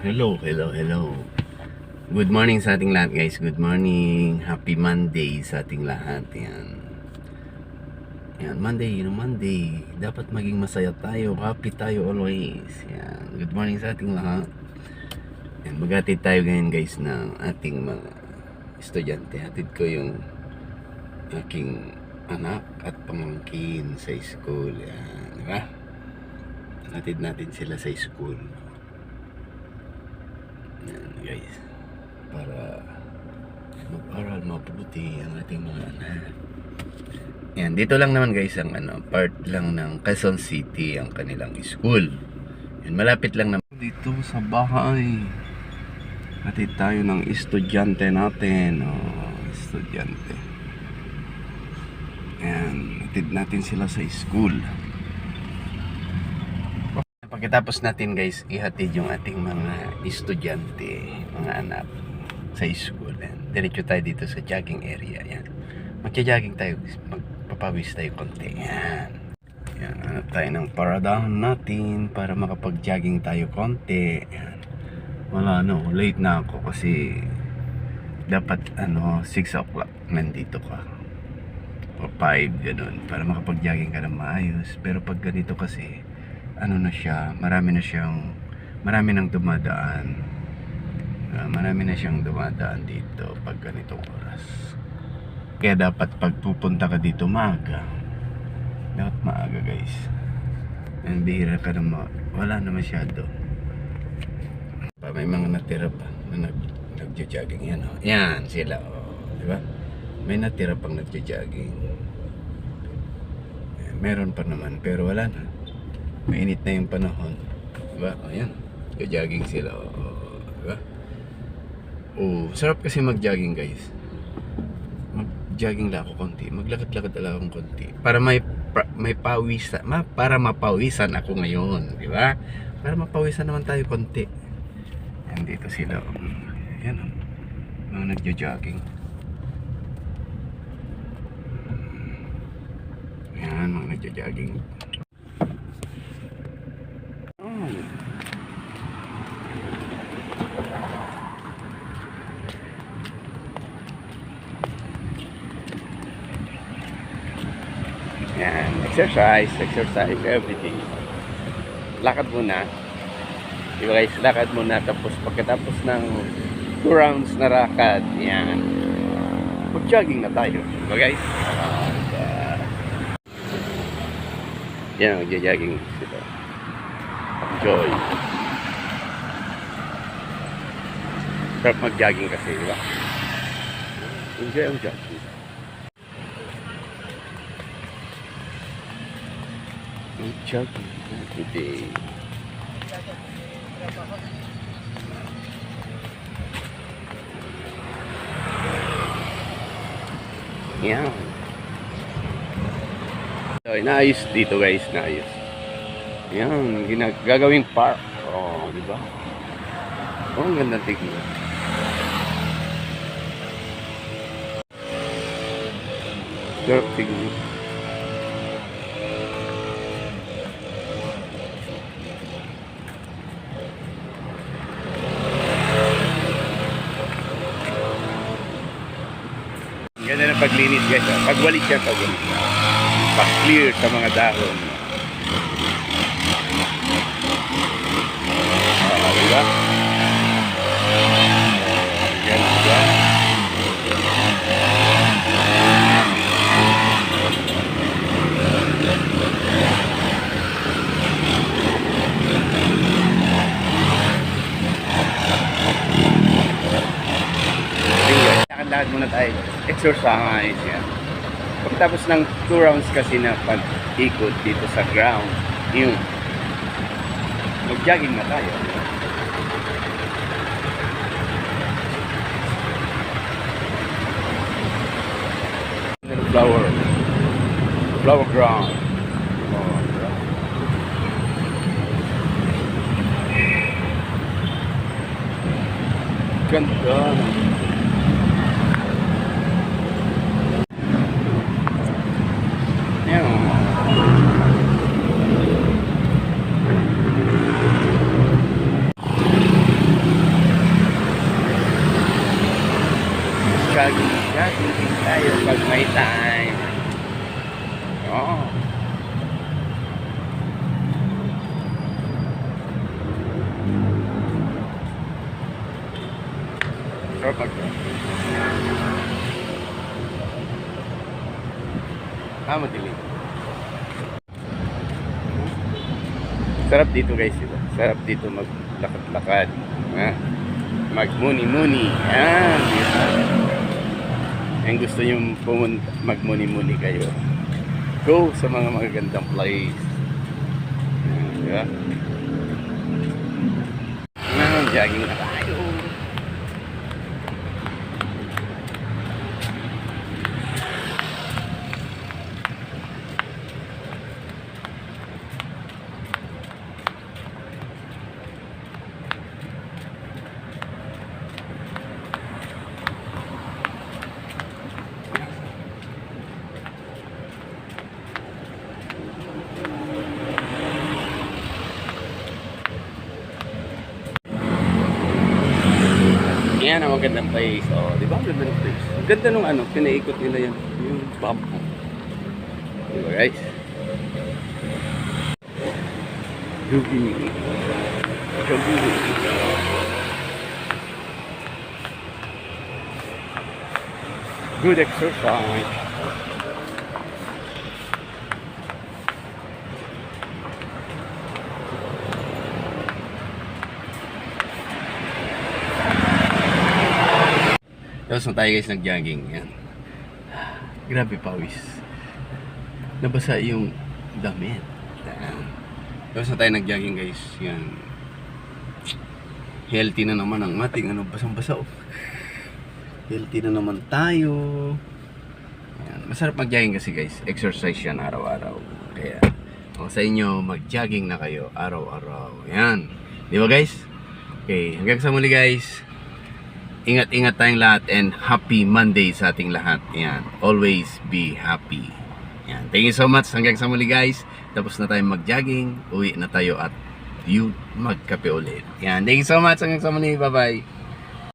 Hello, hello, hello. Good morning sa ating lahat guys. Good morning. Happy Monday sa ating lahat. Yan. Yan, Monday, you know, Monday. Dapat maging masaya tayo. Happy tayo always. Yan. Good morning sa ating lahat. Yan, maghatid tayo ngayon guys ng ating mga estudyante. Hatid ko yung aking anak at pamangkin sa school. Yan, di? Hatid natin sila sa school. Yan guys. Para mag-aral mabuti ang ating mga anak. Yan, dito lang naman guys ang ano, part lang ng Quezon City ang kanilang school. Yan, malapit lang naman dito sa bahay. Hatid tayo ng estudyante natin. Oh, estudyante. Yan, hatid natin sila sa school. Pagkatapos natin guys, ihatid yung ating mga estudyante, mga anak sa school. Yan. Diretso tayo dito sa jogging area. Yan. Magja-jogging tayo, magpapawis tayo konti. Yan. Yan, hanap tayo ng paradahan natin para makapag-jogging tayo konti. Yan. Wala no, late na ako kasi dapat ano, 6 o'clock nandito ka. O 5, ganun. Para makapag-jogging ka na maayos. Pero pag ganito kasi, ano na siya, marami na siyang, marami nang dumadaan. Ah, marami na siyang dumadaan dito pag ganitong oras. Kaya dapat pag pupunta ka dito maaga, dapat maaga guys. Ang bihira ka na ma- wala na masyado. Pa, may mga natira pa na nag, nagja-jogging. Yan, oh. Yan sila. Oh. Di ba? May natira pang nagja-jogging. Eh, Meron pa naman, pero wala na. Mainit na yung panahon. Diba? Ayan. Jogging sila. Oh, diba? Oh, sarap kasi mag-jogging, guys. Mag-jogging lang ako konti. Maglakad-lakad lang ako konti. Para may may pawisan, ma, para mapawisan ako ngayon, di ba? Para mapawisan naman tayo konti. Yan dito sila. oh. Yan oh. Mga nagjo-jogging. Yan, mga nagjo-jogging. Oh. Yan, exercise, exercise, everything. Lakad muna. Diba guys, lakad muna tapos pagkatapos ng 2 rounds na lakad, yan. Mag-jogging na tayo. Diba guys? Uh, yan, mag-jogging sila. Enjoy. Sarap mag-jogging kasi, di ba? Enjoy ang jogging. Mag-jogging today. Yan. So, inaayos dito guys, naayos. Yan, ginag gagawing park. Oh, di ba? Oh, ang ganda tignan. Sarap tignan. Paglinis guys. Pagwalis yan, pagwalis. Pag-clear sa mga dahon. Ah, di ba? Ganda. Lakad-lakad muna tayo. Exercise yan. Pagkatapos ng 2 rounds kasi na pag-ikot dito sa ground, yung mag-jogging na tayo. Flower. Flower ground. Oh, diba? Ganda. Yan. oh. jogging, jogging din tayo pag may time. Oo. Mag Ah, madilim. Sarap dito guys, diba? Sarap dito maglakad-lakad. Ha? Magmuni-muni. Yan. Diba? Yung gusto nyo pumunta, magmuni-muni kayo. Go sa mga magagandang place. Yan, Diba? Yan, jogging na tayo. Yan ang magandang place. Oh, di ba ang ganda ng place? Ang ganda nung ano, pinaikot nila yan. Yung bump. Di ba guys? Jogging. Jogging. Good exercise. Tapos na tayo guys nag-jogging. Yan. Grabe pawis. Nabasa yung damit. Tapos na tayo nag-jogging guys. Yan. Healthy na naman ang mating. Ano, basang-basa oh. Healthy na naman tayo. Yan. Masarap mag-jogging kasi guys. Exercise yan araw-araw. Kaya kung sa inyo mag-jogging na kayo araw-araw. Yan. Di ba guys? Okay. Hanggang sa muli guys. Ingat-ingat tayong lahat and happy Monday sa ating lahat. Yan. Always be happy. Yan. Thank you so much. Hanggang sa muli guys. Tapos na tayo mag-jogging. Uwi na tayo at you magkape ulit. Yan. Thank you so much. Hanggang sa muli. Bye-bye.